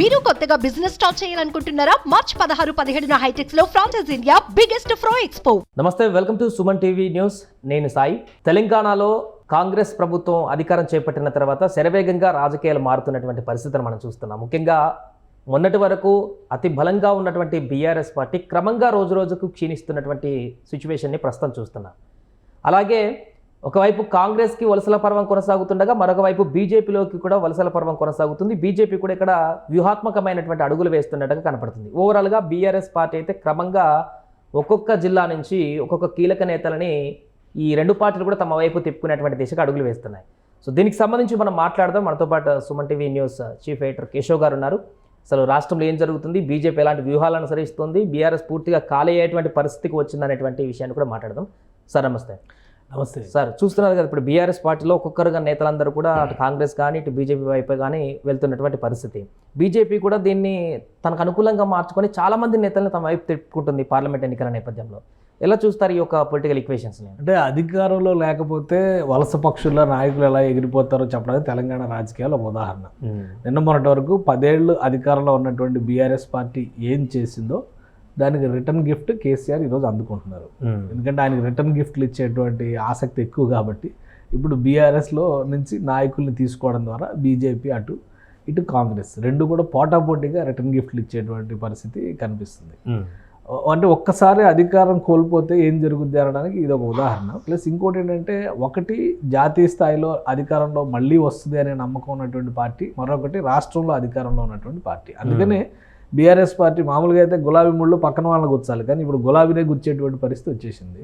మీరు కొత్తగా business start చేయాలనుకుంటున్నారా? మార్చ్ పదహారు పదిహేడున హైటెక్స్లో ఫ్రాన్సెస్ ఇండియా బిగ్గెస్ట్ ఫ్రో ఎక్స్పో నమస్తే welcome to Suman TV news. నేను సాయి. తెలంగాణలో కాంగ్రెస్ ప్రభుత్వం అధికారం చేపట్టిన తర్వాత శరవేగంగా రాజకీయాలు మారుతున్నటువంటి పరిస్థితిని మనం చూస్తున్నాం. ముఖ్యంగా మొన్నటి వరకు అతి బలంగా ఉన్నటువంటి బీఆర్ఎస్ పార్టీ క్రమంగా రోజు రోజుకు క్షీణిస్తున్నటువంటి సిచ్యువేషన్ని ప్రస్తుతం చూస్తున్నాం. అలాగే ఒకవైపు కాంగ్రెస్కి వలసల పర్వం కొనసాగుతుండగా మరొక వైపు బీజేపీలోకి కూడా వలసల పర్వం కొనసాగుతుంది. బీజేపీ కూడా ఇక్కడ వ్యూహాత్మకమైనటువంటి అడుగులు వేస్తున్నట్టుగా కనపడుతుంది. ఓవరాల్గా బీఆర్ఎస్ పార్టీ అయితే క్రమంగా ఒక్కొక్క జిల్లా నుంచి ఒక్కొక్క కీలక నేతలని ఈ రెండు పార్టీలు కూడా తమ వైపు తిప్పుకునేటువంటి దిశగా అడుగులు వేస్తున్నాయి. సో దీనికి సంబంధించి మనం మాట్లాడదాం. మనతో పాటు Suman TV news chief editor Keshav garu ఉన్నారు. అసలు రాష్ట్రంలో ఏం జరుగుతుంది? బీజేపీ ఎలాంటి వ్యూహాలను అనుసరిస్తుంది? బీఆర్ఎస్ పూర్తిగా ఖాళీ అయ్యేటువంటి పరిస్థితికి వచ్చిందనేటువంటి విషయాన్ని కూడా మాట్లాడదాం. సార్ నమస్తే. నమస్తే. సార్ చూస్తున్నారు కదా ఇప్పుడు బీఆర్ఎస్ పార్టీలో ఒక్కొక్కరుగా నేతలందరూ కూడా అటు కాంగ్రెస్ కానీ ఇటు బీజేపీ వైపు కానీ వెళ్తున్నటువంటి పరిస్థితి. బీజేపీ కూడా దీన్ని తనకు అనుకూలంగా మార్చుకొని చాలా మంది నేతలను తమ వైపు తిప్పుకుంటుంది పార్లమెంట్ ఎన్నికల నేపథ్యంలో. ఎలా చూస్తారు ఈ యొక్క పొలిటికల్ ఈక్వేషన్స్ని అంటే అధికారంలో లేకపోతే వలస పక్షుల నాయకులు ఎలా ఎగిరిపోతారో చెప్పడానికి తెలంగాణ రాజకీయాలు ఒక ఉదాహరణ. నిన్న మొన్నటి వరకు పదేళ్ళు అధికారంలో ఉన్నటువంటి బీఆర్ఎస్ పార్టీ ఏం చేసిందో దానికి రిటర్న్ గిఫ్ట్ కేసీఆర్ ఈరోజు అందుకుంటున్నారు. ఎందుకంటే ఆయనకి రిటర్న్ గిఫ్ట్లు ఇచ్చేటువంటి ఆసక్తి ఎక్కువ కాబట్టి ఇప్పుడు బీఆర్ఎస్లో నుంచి నాయకుల్ని తీసుకోవడం ద్వారా బీజేపీ అటు ఇటు కాంగ్రెస్ రెండు కూడా పోటాపోటీగా రిటర్న్ గిఫ్ట్లు ఇచ్చేటువంటి పరిస్థితి కనిపిస్తుంది. అంటే ఒక్కసారి అధికారం కోల్పోతే ఏం జరుగుద్ది అనడానికి ఇది ఒక ఉదాహరణ. ప్లస్ ఇంకోటి ఏంటంటే ఒకటి జాతీయ స్థాయిలో అధికారంలో మళ్ళీ వస్తుంది అనే నమ్మకం ఉన్నటువంటి పార్టీ మరొకటి రాష్ట్రంలో అధికారంలో ఉన్నటువంటి పార్టీ. అందుకనే బీఆర్ఎస్ పార్టీ మామూలుగా అయితే గులాబీ ముళ్ళు పక్కన వాళ్ళని గుచ్చాలి. కానీ ఇప్పుడు గులాబీనే గుచ్చేటువంటి పరిస్థితి వచ్చేసింది.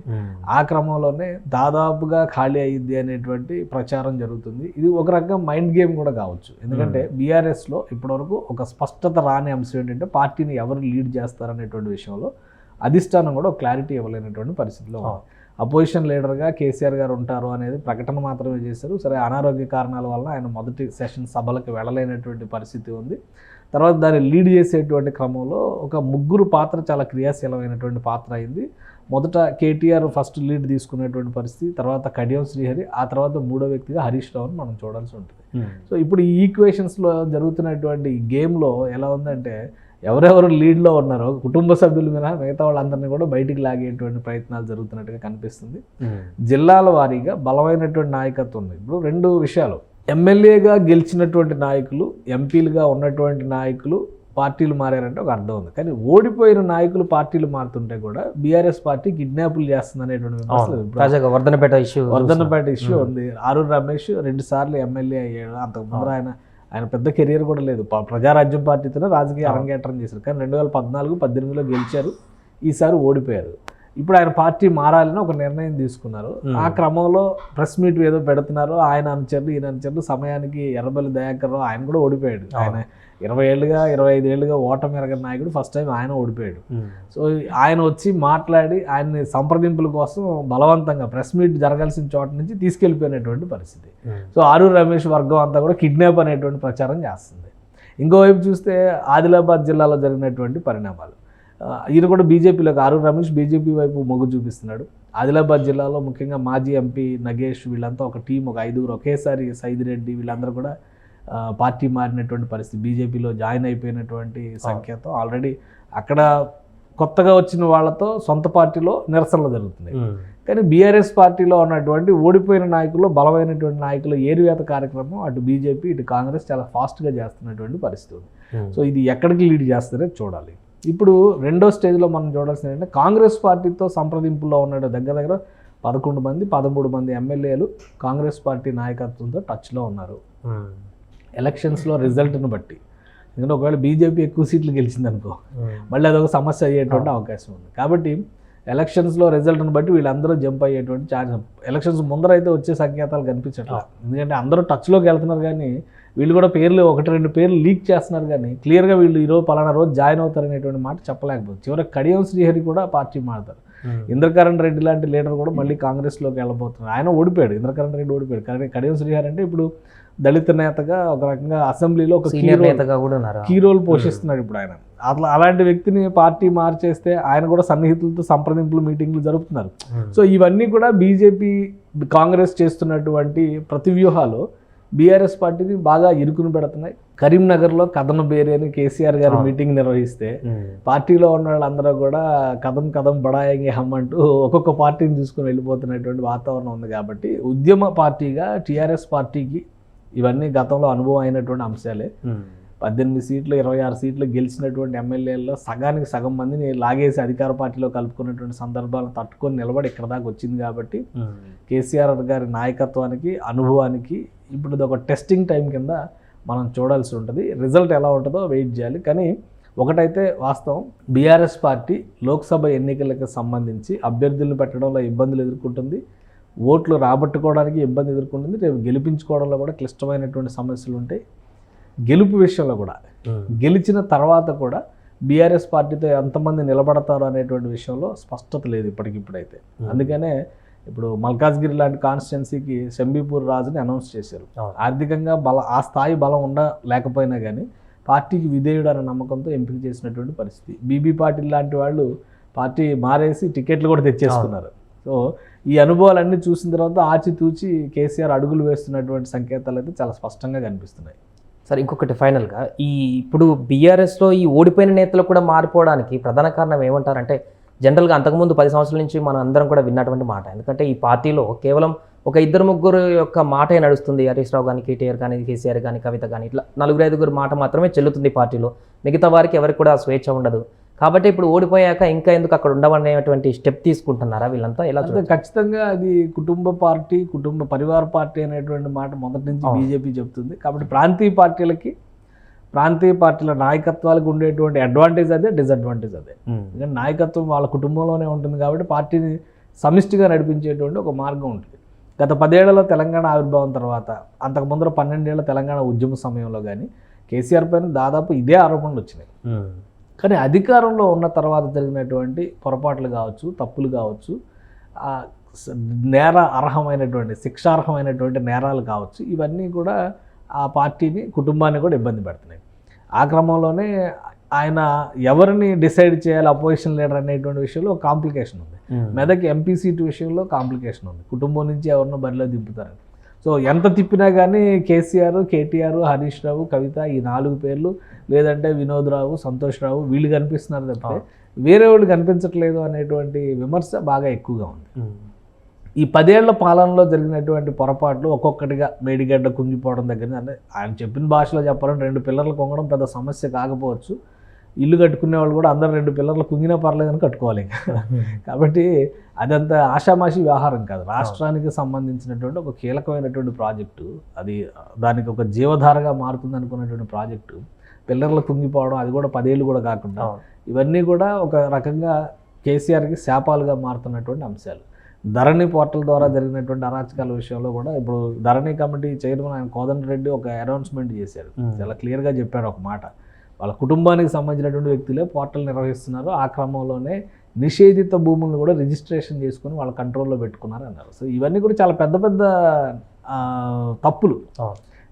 ఆ క్రమంలోనే దాదాపుగా ఖాళీ అయ్యిద్ది అనేటువంటి ప్రచారం జరుగుతుంది. ఇది ఒక రకంగా మైండ్ గేమ్ కూడా కావచ్చు. ఎందుకంటే బీఆర్ఎస్లో ఇప్పటివరకు ఒక స్పష్టత రాని అంశం ఏంటంటే పార్టీని ఎవరు లీడ్ చేస్తారనేటువంటి విషయంలో అధిష్టానం కూడా క్లారిటీ ఇవ్వలేనటువంటి పరిస్థితిలో ఉంది. అపోజిషన్ లీడర్గా కేసీఆర్ గారు ఉంటారు అనేది ప్రకటన మాత్రమే చేశారు. సరే అనారోగ్య కారణాల వల్ల ఆయన మొదటి సెషన్ సభలకు వెళ్ళలేనటువంటి పరిస్థితి ఉంది. తర్వాత దాన్ని లీడ్ చేసేటువంటి క్రమంలో ఒక ముగ్గురు పాత్ర చాలా క్రియాశీలమైనటువంటి పాత్ర అయింది. మొదట కేటీఆర్ ఫస్ట్ లీడ్ తీసుకునేటువంటి పరిస్థితి తర్వాత కడియం శ్రీహరి ఆ తర్వాత మూడో వ్యక్తిగా హరీష్ రావుని మనం చూడాల్సి ఉంటుంది. సో ఇప్పుడు ఈ ఈక్వేషన్స్లో జరుగుతున్నటువంటి గేమ్లో ఎలా ఉందంటే ఎవరెవరు లీడ్లో ఉన్నారో కుటుంబ సభ్యుల మీద మిగతా వాళ్ళందరినీ కూడా బయటికి లాగేటువంటి ప్రయత్నాలు జరుగుతున్నట్టుగా కనిపిస్తుంది. జిల్లాల వారీగా బలమైనటువంటి నాయకత్వం ఉంది. ఇప్పుడు రెండు విషయాలు. ఎమ్మెల్యేగా గెలిచినటువంటి నాయకులు ఎంపీలుగా ఉన్నటువంటి నాయకులు పార్టీలు మారారంటే ఒక అర్థం ఉంది. కానీ ఓడిపోయిన నాయకులు పార్టీలు మారుతుంటే కూడా బీఆర్ఎస్ పార్టీ కిడ్నాపులు చేస్తుంది అనేటువంటి వర్ధనపేట ఇష్యూ వర్ధన్నపేట ఇష్యూ ఉంది. ఆరూరు రమేష్ రెండు సార్లు ఎమ్మెల్యే అయ్యాడు. అంతకు ముందర ఆయన ఆయన పెద్ద కెరియర్ కూడా లేదు. ప్రజారాజ్యం పార్టీతోనే రాజకీయ అరంగేట్రం చేశారు. కానీ రెండు వేల పద్నాలుగు పద్దెనిమిదిలో గెలిచారు. ఈసారి ఓడిపోయారు. ఇప్పుడు ఆయన పార్టీ మారాలని ఒక నిర్ణయం తీసుకున్నారు. ఆ క్రమంలో ప్రెస్ మీట్ ఏదో పెడుతున్నారు. ఆయన అనుచరులు ఈయన అనుచరులు సమయానికి ఎర్రబల్లి దయాకర్ రావు ఆయన కూడా ఓడిపోయాడు. ఆయన ఇరవై ఏళ్ళుగా ఇరవై ఐదు ఏళ్ళుగా ఓటమి ఎరగని నాయకుడు ఫస్ట్ టైం ఆయన ఓడిపోయాడు. సో ఆయన వచ్చి మాట్లాడి ఆయన్ని సంప్రదింపుల కోసం బలవంతంగా ప్రెస్ మీట్ జరగాల్సిన చోట నుంచి తీసుకెళ్ళిపోయినటువంటి పరిస్థితి. సో ఆరు రమేష్ వర్గం అంతా కూడా కిడ్నాప్ అనేటువంటి ప్రచారం చేస్తుంది. ఇంకోవైపు చూస్తే ఆదిలాబాద్ జిల్లాలో జరిగినటువంటి పరిణామాలు. ఈయన కూడా బీజేపీలోకి ఆరు రమేష్ బీజేపీ వైపు మొగ్గు చూపిస్తున్నాడు. ఆదిలాబాద్ జిల్లాలో ముఖ్యంగా మాజీ ఎంపీ నగేష్ వీళ్ళంతా ఒక టీం ఒక ఐదుగురు ఒకేసారి సైదిరెడ్డి వీళ్ళందరూ కూడా పార్టీ మారినటువంటి పరిస్థితి బీజేపీలో జాయిన్ అయిపోయినటువంటి సంకేతం ఆల్రెడీ అక్కడ కొత్తగా వచ్చిన వాళ్ళతో సొంత పార్టీలో నిరసనలు జరుగుతున్నాయి. కానీ బీఆర్ఎస్ పార్టీలో ఉన్నటువంటి ఓడిపోయిన నాయకుల్లో బలమైనటువంటి నాయకుల ఏరువేత కార్యక్రమం అటు బీజేపీ ఇటు కాంగ్రెస్ చాలా ఫాస్ట్గా చేస్తున్నటువంటి పరిస్థితి ఉంది. సో ఇది ఎక్కడికి లీడ్ చేస్తారో చూడాలి. ఇప్పుడు రెండో స్టేజ్లో మనం చూడాల్సింది ఏంటంటే కాంగ్రెస్ పార్టీతో సంప్రదింపుల్లో ఉన్న దగ్గర దగ్గర పదకొండు మంది పదమూడు మంది ఎమ్మెల్యేలు కాంగ్రెస్ పార్టీ నాయకత్వంతో టచ్లో ఉన్నారు. ఎలక్షన్స్లో రిజల్ట్ను బట్టి. ఎందుకంటే ఒకవేళ బీజేపీ ఎక్కువ సీట్లు గెలిచిందనుకో మళ్ళీ అదొక సమస్య అయ్యేటువంటి అవకాశం ఉంది. కాబట్టి ఎలక్షన్స్లో రిజల్ట్ని బట్టి వీళ్ళందరూ జంప్ అయ్యేటువంటి ఛాన్స్. ఎలక్షన్స్ ముందర అయితే వచ్చే సంకేతాలు కనిపించట్లేదు ఎందుకంటే అందరూ టచ్లోకి వెళ్తున్నారు కానీ వీళ్ళు కూడా పేర్లు ఒకటి రెండు పేర్లు లీక్ చేస్తున్నారు కానీ క్లియర్గా వీళ్ళు ఈరోజు పలానా రోజు జాయిన్ అవుతారు అనేటువంటి మాట చెప్పలేకపోతుంది చివరికి కడియం శ్రీహరి కూడా పార్టీ మారుతారు. ఇంద్రకరణ్ రెడ్డి లాంటి లీడర్ కూడా మళ్ళీ కాంగ్రెస్లోకి వెళ్ళబోతున్నారు. ఆయన ఓడిపోయాడు ఇంద్రకరణ్ రెడ్డి ఓడిపోయాడు. కానీ కడియం శ్రీహరి అంటే ఇప్పుడు దళిత నేతగా ఒక రకంగా అసెంబ్లీలో ఒక నేతగా కూడా ఉన్నారు. కీ రోల్ పోషిస్తున్నాడు ఇప్పుడు ఆయన. అట్లా అలాంటి వ్యక్తిని పార్టీ మార్చేస్తే ఆయన కూడా సన్నిహితులతో సంప్రదింపులు మీటింగ్లు జరుపుతున్నారు. సో ఇవన్నీ కూడా బీజేపీ కాంగ్రెస్ చేస్తున్నటువంటి ప్రతి వ్యూహాలు బీఆర్ఎస్ పార్టీని బాగా ఇరుకుని పెడుతున్నాయి. కరీంనగర్లో కథన బేరి అని కేసీఆర్ గారు మీటింగ్ నిర్వహిస్తే పార్టీలో ఉన్న వాళ్ళందరూ కూడా కథం కథం బడాయంగి హమ్ అంటూ ఒక్కొక్క పార్టీని చూసుకుని వెళ్ళిపోతున్నటువంటి వాతావరణం ఉంది కాబట్టి ఉద్యమ పార్టీగా టీఆర్ఎస్ పార్టీకి ఇవన్నీ గతంలో అనుభవం అయినటువంటి అంశాలే. పద్దెనిమిది సీట్లు ఇరవై ఆరు సీట్లు గెలిచినటువంటి ఎమ్మెల్యేల్లో సగానికి సగం మందిని లాగేసి అధికార పార్టీలో కలుపుకున్నటువంటి సందర్భాలను తట్టుకొని నిలబడి ఇక్కడ దాకా వచ్చింది కాబట్టి కేసీఆర్ గారి నాయకత్వానికి అనుభవానికి ఇప్పుడు ఇది ఒక టెస్టింగ్ టైం కింద మనం చూడాల్సి ఉంటుంది. రిజల్ట్ ఎలా ఉంటుందో వెయిట్ చేయాలి. కానీ ఒకటైతే వాస్తవం బీఆర్ఎస్ పార్టీ లోక్సభ ఎన్నికలకు సంబంధించి అభ్యర్థులను పెట్టడంలో ఇబ్బందులు ఎదుర్కొంటుంది. ఓట్లు రాబట్టుకోవడానికి ఇబ్బంది ఎదుర్కొంటుంది. రేపు గెలిపించుకోవడంలో కూడా క్లిష్టమైనటువంటి సమస్యలు ఉంటాయి. గెలుపు విషయంలో కూడా గెలిచిన తర్వాత కూడా బీఆర్ఎస్ పార్టీతో ఎంతమంది నిలబడతారు అనేటువంటి విషయంలో స్పష్టత లేదు ఇప్పటికిప్పుడైతే. అందుకనే ఇప్పుడు మల్కాజ్గిరి లాంటి కాన్స్టిట్యున్సీకి శంబీపూర్ రాజుని అనౌన్స్ చేశారు. ఆర్థికంగా బల ఆ స్థాయి బలం ఉండ లేకపోయినా కానీ పార్టీకి విధేయుడు అనే నమ్మకంతో ఎంపిక చేసినటువంటి పరిస్థితి. బీబీ పాటిల్ లాంటి వాళ్ళు పార్టీ మారేసి టికెట్లు కూడా తెచ్చేసుకున్నారు. సో ఈ అనుభవాలన్నీ చూసిన తర్వాత ఆచితూచి కేసీఆర్ అడుగులు వేస్తున్నటువంటి సంకేతాలు అయితే చాలా స్పష్టంగా కనిపిస్తున్నాయి. సరే ఇంకొకటి ఫైనల్గా ఈ ఇప్పుడు బీఆర్ఎస్లో ఈ ఓడిపోయిన నేతలు కూడా మారిపోవడానికి ప్రధాన కారణం ఏమంటారంటే జనరల్గా అంతకుముందు పది సంవత్సరాల నుంచి మనం అందరం కూడా విన్నటువంటి మాట. ఎందుకంటే ఈ పార్టీలో కేవలం ఒక ఇద్దరు ముగ్గురు యొక్క మాటే నడుస్తుంది. హరీష్ రావు కానీ కేటీఆర్ కానీ కేసీఆర్ కానీ కవిత కానీ ఇట్లా నలుగురు ఐదుగురు మాట మాత్రమే చెల్లుతుంది ఈ పార్టీలో. మిగతా వారికి ఎవరికి కూడా స్వేచ్ఛ ఉండదు. కాబట్టి ఇప్పుడు ఓడిపోయాక ఇంకా ఎందుకు అక్కడ ఉండవనేటువంటి స్టెప్ తీసుకుంటున్నారా వీళ్ళంతా? ఎలా? ఖచ్చితంగా అది కుటుంబ పార్టీ కుటుంబ పరివార పార్టీ అనేటువంటి మాట మొదటి నుంచి. బీజేపీ చెప్తుంది కాబట్టి ప్రాంతీయ పార్టీలకి ప్రాంతీయ పార్టీల నాయకత్వాలకు ఉండేటువంటి అడ్వాంటేజ్ అదే డిసడ్వాంటేజ్ అదే ఉమ్. ఎందుకంటే నాయకత్వం వాళ్ళ కుటుంబంలోనే ఉంటుంది కాబట్టి పార్టీని సమిష్టిగా నడిపించేటువంటి ఒక మార్గం ఉంటుంది గత పదేళ్ళలో తెలంగాణ ఆవిర్భావం తర్వాత అంతకు ముందర పన్నెండేళ్ళ తెలంగాణ ఉద్యమ సమయంలో కానీ కేసీఆర్ పైన దాదాపు ఇదే ఆరోపణలు వచ్చినాయి ఉమ్. కానీ అధికారంలో ఉన్న తర్వాత జరిగినటువంటి పొరపాట్లు కావచ్చు తప్పులు కావచ్చు నేర అర్హమైనటువంటి శిక్షార్హమైనటువంటి నేరాలు కావచ్చు ఇవన్నీ కూడా ఆ పార్టీని కుటుంబాన్ని కూడా ఇబ్బంది పెడుతున్నాయి ఆ క్రమంలోనే ఆయన ఎవరిని డిసైడ్ చేయాలి అపోజిషన్ లీడర్ అనేటువంటి విషయంలో ఒక కాంప్లికేషన్ ఉంది. మెదక్ ఎంపీ సీటు విషయంలో కాంప్లికేషన్ ఉంది. కుటుంబం నుంచి ఎవరినో బరిలో దింపుతారని సో ఎంత తిప్పినా కానీ కేసీఆర్ కేటీఆర్ హరీష్ రావు కవిత ఈ నాలుగు పేర్లు లేదంటే వినోద్ రావు సంతోష్ రావు వీళ్ళు కనిపిస్తున్నారు తప్పితే వేరే వాళ్ళు కనిపించట్లేదు అనేటువంటి విమర్శ బాగా ఎక్కువగా ఉంది. ఈ పదేళ్ళ పాలనలో జరిగినటువంటి పొరపాట్లు ఒక్కొక్కటిగా మేడిగడ్డ కుంగిపోవడం దగ్గర అంటే ఆయన చెప్పిన భాషలో చెప్పాలంటే రెండు పిల్లర్లు కొంగడం పెద్ద సమస్య కాకపోవచ్చు. ఇల్లు కట్టుకునే వాళ్ళు కూడా అందరు రెండు పిల్లర్లు కుంగినా పర్లేదని కట్టుకోవాలి కాబట్టి అదంత ఆషామాషి వ్యవహారం కాదు. రాష్ట్రానికి సంబంధించినటువంటి ఒక కీలకమైనటువంటి ప్రాజెక్టు. అది దానికి ఒక జీవధారగా మారుతుంది అనుకున్నటువంటి ప్రాజెక్టు. పిల్లర్లు కుంగిపోవడం అది కూడా పదేళ్ళు కూడా కాకుండా. ఇవన్నీ కూడా ఒక రకంగా కేసీఆర్కి శాపాలుగా మారుతున్నటువంటి అంశాలు. ధరణి పోర్టల్ ద్వారా జరిగినటువంటి అరాచకాల విషయంలో కూడా ఇప్పుడు ధరణి కమిటీ చైర్మన్ ఆయన కోదండ రెడ్డి ఒక అనౌన్స్మెంట్ చేశారు. చాలా క్లియర్గా చెప్పారు ఒక మాట. వాళ్ళ కుటుంబానికి సంబంధించినటువంటి వ్యక్తులే పోర్టల్ నిర్వహిస్తున్నారు. ఆ క్రమంలోనే నిషేధిత భూములను కూడా రిజిస్ట్రేషన్ చేసుకుని వాళ్ళ కంట్రోల్లో పెట్టుకున్నారు అన్నారు. సో ఇవన్నీ కూడా చాలా పెద్ద పెద్ద తప్పులు.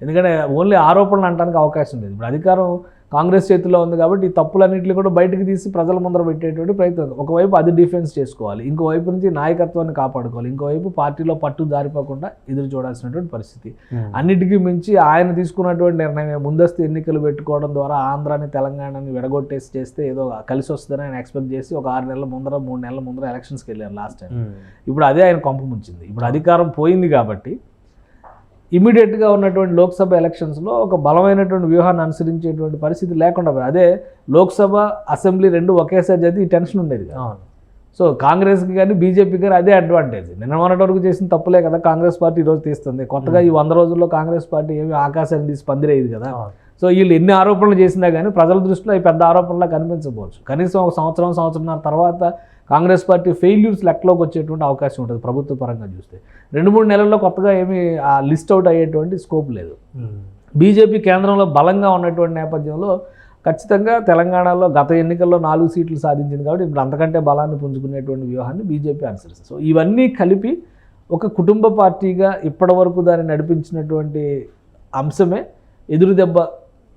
ఎందుకంటే ఓన్లీ ఆరోపణలు అనడానికి అవకాశం లేదు. ఇప్పుడు అధికారం కాంగ్రెస్ చేతిలో ఉంది కాబట్టి ఈ తప్పులన్నింటినీ కూడా బయటకు తీసి ప్రజల ముందర పెట్టేటువంటి ప్రయత్నం ఒకవైపు అది డిఫెన్స్ చేసుకోవాలి ఇంకోవైపు నుంచి నాయకత్వాన్ని కాపాడుకోవాలి ఇంకోవైపు పార్టీలో పట్టు జారిపోకుండా ఎదురు చూడాల్సినటువంటి పరిస్థితి. ఉమ్. అన్నిటికీ మించి ఆయన తీసుకున్నటువంటి నిర్ణయం ముందస్తు ఎన్నికలు పెట్టుకోవడం ద్వారా ఆంధ్రాని తెలంగాణని విడగొట్టేసి చేస్తే ఏదో కలిసి వస్తుందని ఆయన ఎక్స్పెక్ట్ చేసి ఒక ఆరు నెలల ముందర మూడు నెలల ముందర ఎలక్షన్స్కి వెళ్ళారు లాస్ట్ టైం ఉమ్. ఇప్పుడు అదే ఆయన కొంప ముంచింది. ఇప్పుడు అధికారం పోయింది కాబట్టి ఇమీడియట్గా ఉన్నటువంటి లోక్సభ ఎలక్షన్స్లో ఒక బలమైనటువంటి వ్యూహాన్ని అనుసరించేటువంటి పరిస్థితి లేకుండా. అదే లోక్సభ అసెంబ్లీ రెండు ఒకేసారి జరిగితే ఈ టెన్షన్ ఉండేది అవును. సో కాంగ్రెస్కి కానీ బీజేపీకి కానీ అదే అడ్వాంటేజ్ నిన్న మొన్నటి వరకు చేసిన తప్పులే కదా కాంగ్రెస్ పార్టీ ఈరోజు తీస్తుంది కొత్తగా ఈ వంద రోజుల్లో కాంగ్రెస్ పార్టీ ఏమి ఆకాశాన్ని తీసి పందిరేది కదా. సో వీళ్ళు ఎన్ని ఆరోపణలు చేసినా కానీ ప్రజల దృష్టిలో అవి పెద్ద ఆరోపణలా కనిపించకపోవచ్చు కనీసం ఒక సంవత్సరం సంవత్సరంన్నర తర్వాత కాంగ్రెస్ పార్టీ ఫెయిల్యూర్స్ లెక్కలోకి వచ్చేటువంటి అవకాశం ఉంటుంది ప్రభుత్వ పరంగా చూస్తే. రెండు మూడు నెలల్లో కొత్తగా ఏమీ ఆ లిస్ట్ అవుట్ అయ్యేటువంటి స్కోప్ లేదు. ఉమ్. బీజేపీ కేంద్రంలో బలంగా ఉన్నటువంటి నేపథ్యంలో ఖచ్చితంగా తెలంగాణలో గత ఎన్నికల్లో నాలుగు సీట్లు సాధించింది కాబట్టి ఇప్పుడు అంతకంటే బలాన్ని పుంజుకునేటువంటి వ్యూహాన్ని బీజేపీ అనుసరిస్తుంది. సో ఇవన్నీ కలిపి ఒక కుటుంబ పార్టీగా ఇప్పటివరకు దాన్ని నడిపించినటువంటి అంశమే ఎదురు దెబ్బ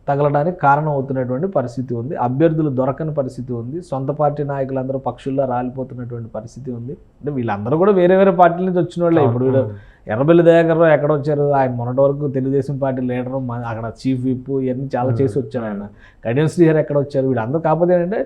తగలడానికి కారణం అవుతున్నటువంటి పరిస్థితి ఉంది. అభ్యర్థులు దొరకని పరిస్థితి ఉంది. సొంత పార్టీ నాయకులందరూ పక్షుల్లో రాలిపోతున్నటువంటి పరిస్థితి ఉంది. అంటే వీళ్ళందరూ కూడా వేరే వేరే పార్టీల నుంచి వచ్చిన వాళ్ళే ఇప్పుడు వీళ్ళు ఎర్రబెల్లి దయాకర్ రావు ఎక్కడ వచ్చారు? ఆయన మొన్నటి వరకు తెలుగుదేశం పార్టీ లీడర్ అక్కడ చీఫ్ విప్ ఇవన్నీ చాలా చేసి వచ్చారు ఆయన. కడియం శ్రీహర్ ఎక్కడ వచ్చారు? వీళ్ళందరూ కాకపోతే ఏంటంటే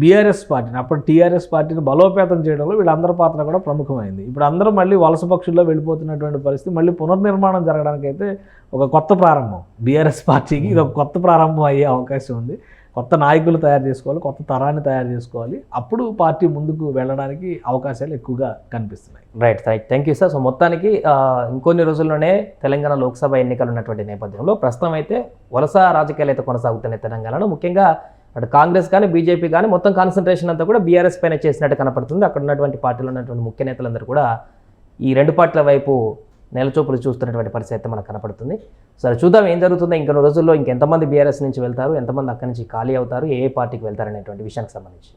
బీఆర్ఎస్ పార్టీని అప్పుడు టీఆర్ఎస్ పార్టీని బలోపేతం చేయడంలో వీళ్ళందరి పాత్ర కూడా ప్రముఖమైంది. ఇప్పుడు అందరూ మళ్ళీ వలస పక్షుల్లో వెళ్ళిపోతున్నటువంటి పరిస్థితి మళ్ళీ పునర్నిర్మాణం జరగడానికి అయితే ఒక కొత్త ప్రారంభం. బీఆర్ఎస్ పార్టీకి ఇది ఒక కొత్త ప్రారంభం అయ్యే అవకాశం ఉంది. కొత్త నాయకులు తయారు చేసుకోవాలి కొత్త తరాన్ని తయారు చేసుకోవాలి. అప్పుడు పార్టీ ముందుకు వెళ్ళడానికి అవకాశాలు ఎక్కువగా కనిపిస్తున్నాయి. Right right thank you sir so మొత్తానికి ఇంకొన్ని రోజుల్లోనే తెలంగాణ లోక్సభ ఎన్నికలు ఉన్నటువంటి నేపథ్యంలో ప్రస్తుతం అయితే వలస రాజకీయాలు అయితే కొనసాగుతున్నాయి తెలంగాణలో. ముఖ్యంగా అటు కాంగ్రెస్ కానీ బీజేపీ కానీ మొత్తం కాన్సన్ట్రేషన్ అంతా కూడా బీఆర్ఎస్ పైన చేసినట్టు కనపడుతుంది. అక్కడ ఉన్నటువంటి పార్టీలో ఉన్నటువంటి ముఖ్య నేతలందరూ కూడా ఈ రెండు పార్టీల వైపు నెలచూపులు చూస్తున్నటువంటి పరిస్థితి అయితే మనకు కనపడుతుంది. సరే చూద్దాం ఏం జరుగుతుందో. ఇంకొన్ని రోజుల్లో ఇంకెంతమంది బీఆర్ఎస్ నుంచి వెళ్తారు ఎంతమంది అక్కడి నుంచి ఖాళీ అవుతారు ఏ ఏ పార్టీకి వెళ్తారు అనేటువంటి విషయానికి సంబంధించి.